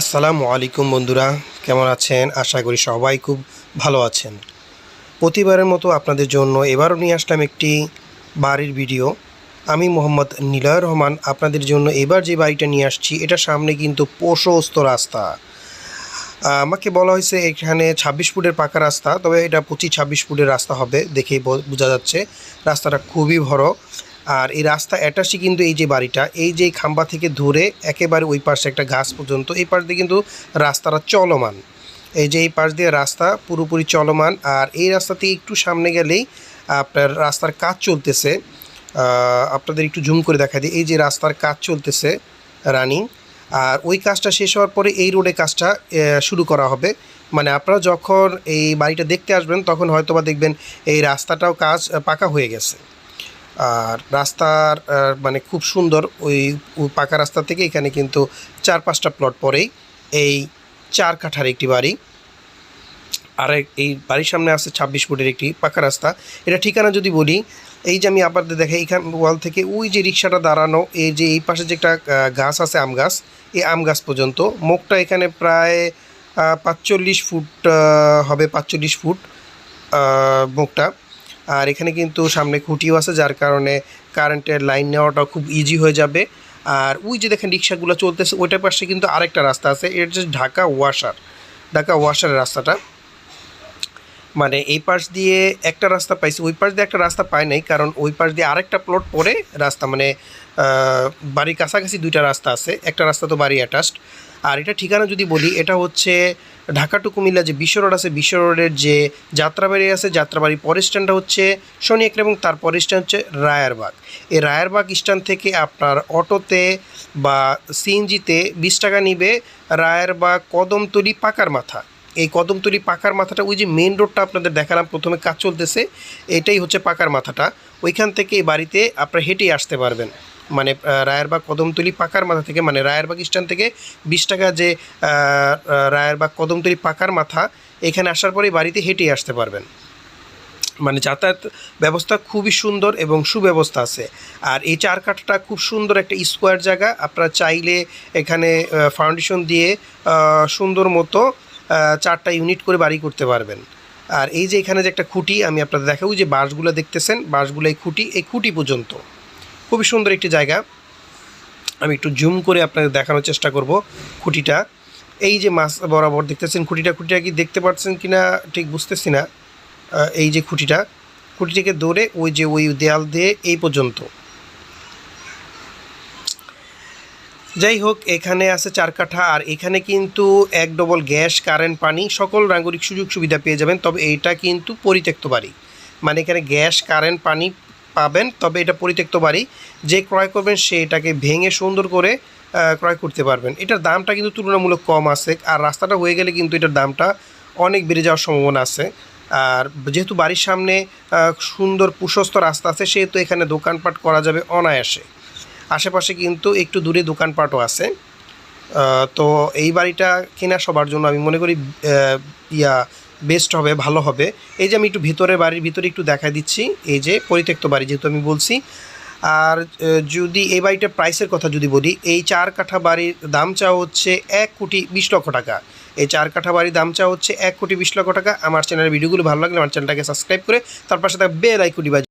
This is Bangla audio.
আসসালামু আলাইকুম বন্ধুরা, কেমন আছেন? আশা করি সবাই খুব ভালো আছেন। প্রতিবারের মতো আপনাদের জন্য এবারও নিয়ে আসলাম একটি বাড়ির ভিডিও। আমি মোহাম্মদ নিলয় রহমান, আপনাদের জন্য এবার যে বাড়িটা নিয়ে আসছি, এটা সামনে কিন্তু প্রশস্ত রাস্তা। আমাকে বলা হয়েছে এখানে ছাব্বিশ ফুটের পাকা রাস্তা, তবে এটা পঁচিশ ছাব্বিশ ফুটের রাস্তা হবে, দেখেই বোঝা যাচ্ছে। রাস্তাটা খুবই বড়। আর এই রাস্তা অ্যাটাচই কিন্তু এই যে বাড়িটা, এই যে খাম্বা থেকে ধরে একেবারে ওই পাশে একটা গাছ পর্যন্ত, এই পাশ দিয়ে কিন্তু রাস্তাটা চলমান। এই যে এই পাশ দিয়ে রাস্তা পুরোপুরি চলমান আর এই রাস্তাতে একটু সামনে গেলেই আপনার রাস্তার কাজ চলতেছে। আপনাদের একটু জুম করে দেখা দিই, এই যে রাস্তার কাজ চলতেছে রানিং আর ওই কাজটা শেষ হওয়ার পরে এই রোডে কাজটা শুরু করা হবে। মানে আপনারা যখন এই বাড়িটা দেখতে আসবেন, তখন হয়তোবা দেখবেন এই রাস্তাটাও কাজ পাকা হয়ে গেছে। আর রাস্তার মানে খুব সুন্দর ওই পাকা রাস্তা থেকে এখানে কিন্তু চার পাঁচটা প্লট পরেই এই চার কাঠার একটি বাড়ি। আর এই বাড়ির সামনে আছে ছাব্বিশ ফুটের একটি পাকা রাস্তা। এটা ঠিকানা যদি বলি, এই যে আমি আপনাদের দেখাই, এইখান ওয়াল থেকে ওই যে রিক্সাটা দাঁড়ানো, এই যে এই পাশে যে একটা গাছ আছে আম গাছ, এই আম গাছ পর্যন্ত। মুখটা এখানে প্রায় পাঁচচল্লিশ ফুট হবে পাঁচচল্লিশ ফুট মুখটা আর এখানে কিন্তু সামনে খুঁটিও আছে, যার কারণে কারেন্টের লাইন নেওয়াটা খুব ইজি হয়ে যাবে। আর ওই যে দেখেন রিক্সাগুলো চলতেছে, ওইটার পাশে কিন্তু আরেকটা রাস্তা আছে, এটা হচ্ছে ঢাকা ওয়াশার ঢাকা ওয়াশারের রাস্তাটা। মানে এই পাশ দিয়ে একটা রাস্তা পাইছি, ওই পাশ দিয়ে একটা রাস্তা পাই নাই, কারণ ওই পাশ দিয়ে আরেকটা প্লট পরে রাস্তা মানে বাড়ির কাছাকাছি দুইটা রাস্তা আছে, একটা রাস্তা তো বাড়ি অ্যাটাচড আর এটা ঠিকানা যদি বলি, এটা হচ্ছে ঢাকা টু কুমিল্লা যে বিশ্ব রোড আছে, বিশ্ব রোডের যে যাত্রাবাড়ি আছে, যাত্রাবাড়ি পরের স্ট্যান্ডটা হচ্ছে শনি একরা এবং তার পরের স্ট্যান্ড হচ্ছে রায়ারবাগ। এই রায়ারবাগ স্ট্যান্ড থেকে আপনার অটোতে বা সিএনজিতে বিশ টাকা নিবে রায়ারবাগ কদমতলি পাকার মাথা। এই কদমতলি পাকার মাথাটা, ওই যে মেন রোডটা আপনাদের দেখালাম, প্রথমে কাজ চলতেছে, এটাই হচ্ছে পাকার মাথাটা। ওইখান থেকে এই বাড়িতে আপনারা হেঁটেই আসতে পারবেন। মানে রায়েরবাগ কদমতলি পাকার মাথা থেকে মানে রায়েরবাগ স্ট্যান্ড থেকে বিশ টাকা যে রায়েরবাগ কদমতলি পাকার মাথা, এখানে আসার পরেই বাড়িতে হেঁটেই আসতে পারবেন। মানে যাতায়াত ব্যবস্থা খুবই সুন্দর এবং সুব্যবস্থা আছে। আর এই চার কাঠাটা খুব সুন্দর একটা স্কোয়ার জায়গা, আপনারা চাইলে এখানে ফাউন্ডেশন দিয়ে সুন্দর মতো চারটা ইউনিট করে বাড়ি করতে পারবেন। আর এই যে এখানে যে একটা খুঁটি, আমি আপনাদের দেখাবো যে বাঁশগুলো দেখতেছেন, বাঁশগুলো এই খুঁটি এই খুঁটি পর্যন্ত। খুবই সুন্দর একটি জায়গা। আমি একটু জুম করে আপনাদের দেখানোর চেষ্টা করব খুঁটিটা। এই যে মাছ বরাবর দেখতেছেন, খুঁটিটা খুঁটিটা কি দেখতে পাচ্ছেন কি না ঠিক বুঝতেছি না। এই যে খুঁটিটা, খুঁটিটাকে ধরে ওই যে ওই দেয়াল দিয়ে এই পর্যন্ত। যাই হোক, এখানে আছে চার কাঠা, আর এখানে কিন্তু এক ডবল গ্যাস, কারেন্ট, পানি, সকল নাগরিক সুযোগ সুবিধা পেয়ে যাবেন। তবে এইটা কিন্তু পরিত্যক্ত বাড়ি। মানে এখানে গ্যাস, কারেন্ট, পানি পাবেন, তবে এটা পরিত্যক্ত বাড়ি। যে ক্রয় করবেন, সে এটাকে ভেঙে সুন্দর করে ক্রয় করতে পারবেন। এটার দামটা কিন্তু তুলনামূলক কম আছে, আর রাস্তাটা হয়ে গেলে কিন্তু এটার দামটা অনেক বেড়ে যাওয়ার সম্ভাবনা আছে। আর যেহেতু বাড়ির সামনে সুন্দর, প্রশস্ত রাস্তা আছে, সেহেতু এখানে দোকানপাট করা যাবে অনায়াসে। আশেপাশে কিন্তু একটু দূরে দোকানপাটও আছে। তো এই বাড়িটা কেনা সবার জন্য আমি মনে করি ইয়া বেস্ট হবে, ভালো হবে। এই যে আমি একটু ভিতরে বাড়ির ভিতরে একটু দেখা দিচ্ছি, এই যে পরিত্যক্ত বাড়ি যেহেতু আমি বলছি। আর যদি এই বাড়িটার প্রাইসের কথা যদি বলি, এই চার কাঠা বাড়ির দাম চাওয়া হচ্ছে এক কোটি বিশ লক্ষ টাকা। এই চার কাঠা বাড়ির দাম চাওয়া হচ্ছে এক কোটি বিশ লক্ষ টাকা। আমার চ্যানেলের ভিডিওগুলো ভালো লাগলে আমার চ্যানেলটাকে সাবস্ক্রাইব করে, তার পাশে থাকা বেল আইকুটি বাজ